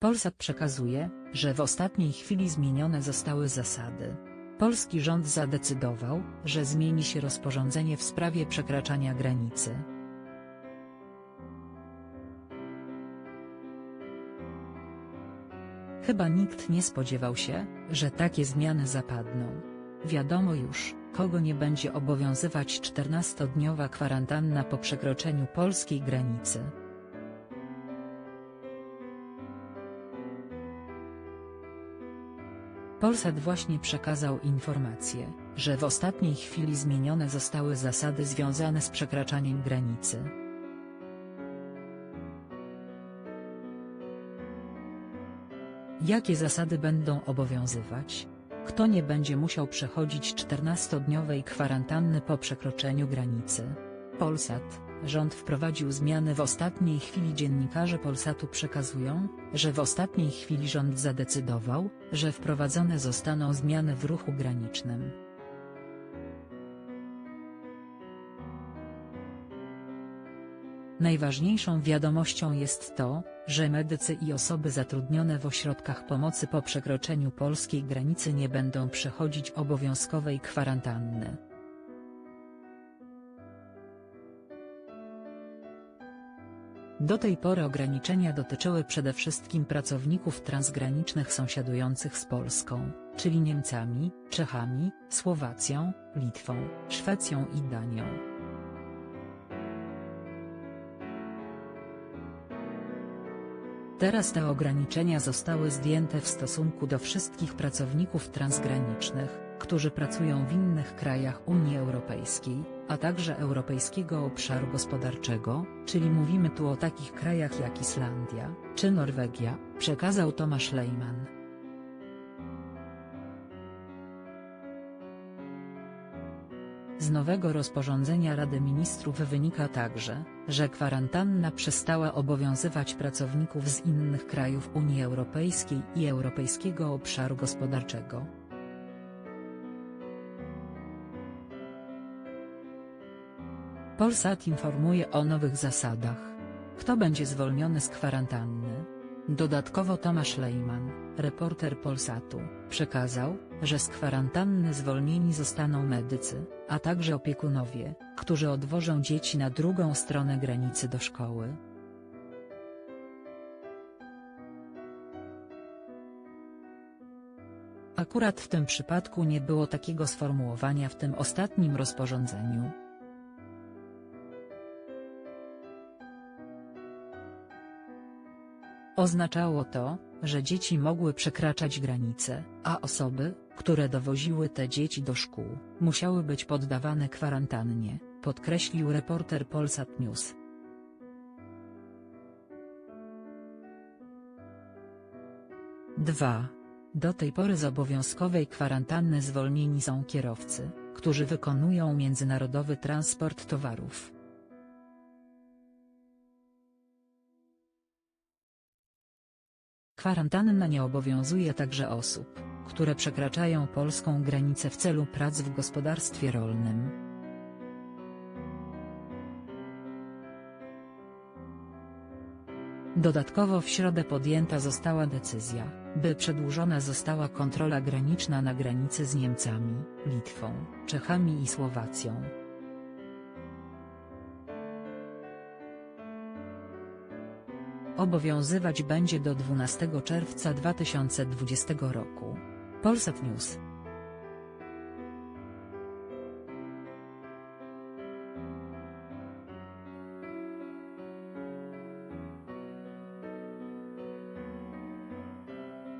Polsat przekazuje, że w ostatniej chwili zmienione zostały zasady. Polski rząd zadecydował, że zmieni się rozporządzenie w sprawie przekraczania granicy. Chyba nikt nie spodziewał się, że takie zmiany zapadną. Wiadomo już, kogo nie będzie obowiązywać 14-dniowa kwarantanna po przekroczeniu polskiej granicy. Polsat właśnie przekazał informację, że w ostatniej chwili zmienione zostały zasady związane z przekraczaniem granicy. Jakie zasady będą obowiązywać? Kto nie będzie musiał przechodzić 14-dniowej kwarantanny po przekroczeniu granicy? Polsat, rząd wprowadził zmiany w ostatniej chwili dziennikarze Polsatu przekazują, że w ostatniej chwili rząd zadecydował, że wprowadzone zostaną zmiany w ruchu granicznym. Najważniejszą wiadomością jest to, że medycy i osoby zatrudnione w ośrodkach pomocy po przekroczeniu polskiej granicy nie będą przechodzić obowiązkowej kwarantanny. Do tej pory ograniczenia dotyczyły przede wszystkim pracowników transgranicznych sąsiadujących z Polską, czyli Niemcami, Czechami, Słowacją, Litwą, Szwecją i Danią. Teraz te ograniczenia zostały zdjęte w stosunku do wszystkich pracowników transgranicznych, którzy pracują w innych krajach Unii Europejskiej, a także Europejskiego Obszaru Gospodarczego, czyli mówimy tu o takich krajach jak Islandia czy Norwegia, przekazał Tomasz Lejman. Z nowego rozporządzenia Rady Ministrów wynika także, że kwarantanna przestała obowiązywać pracowników z innych krajów Unii Europejskiej i Europejskiego Obszaru Gospodarczego. Polsat informuje o nowych zasadach. Kto będzie zwolniony z kwarantanny? Dodatkowo Tomasz Lejman, reporter Polsatu, przekazał, że z kwarantanny zwolnieni zostaną medycy, a także opiekunowie, którzy odwożą dzieci na drugą stronę granicy do szkoły. Akurat w tym przypadku nie było takiego sformułowania w tym ostatnim rozporządzeniu. Oznaczało to, że dzieci mogły przekraczać granice, a osoby, które dowoziły te dzieci do szkół, musiały być poddawane kwarantannie, podkreślił reporter Polsat News. Dwa. Do tej pory z obowiązkowej kwarantanny zwolnieni są kierowcy, którzy wykonują międzynarodowy transport towarów. Kwarantanna nie obowiązuje także osób, które przekraczają polską granicę w celu prac w gospodarstwie rolnym. Dodatkowo w środę podjęta została decyzja, by przedłużona została kontrola graniczna na granicy z Niemcami, Litwą, Czechami i Słowacją. Obowiązywać będzie do 12 czerwca 2020 roku. Polsat News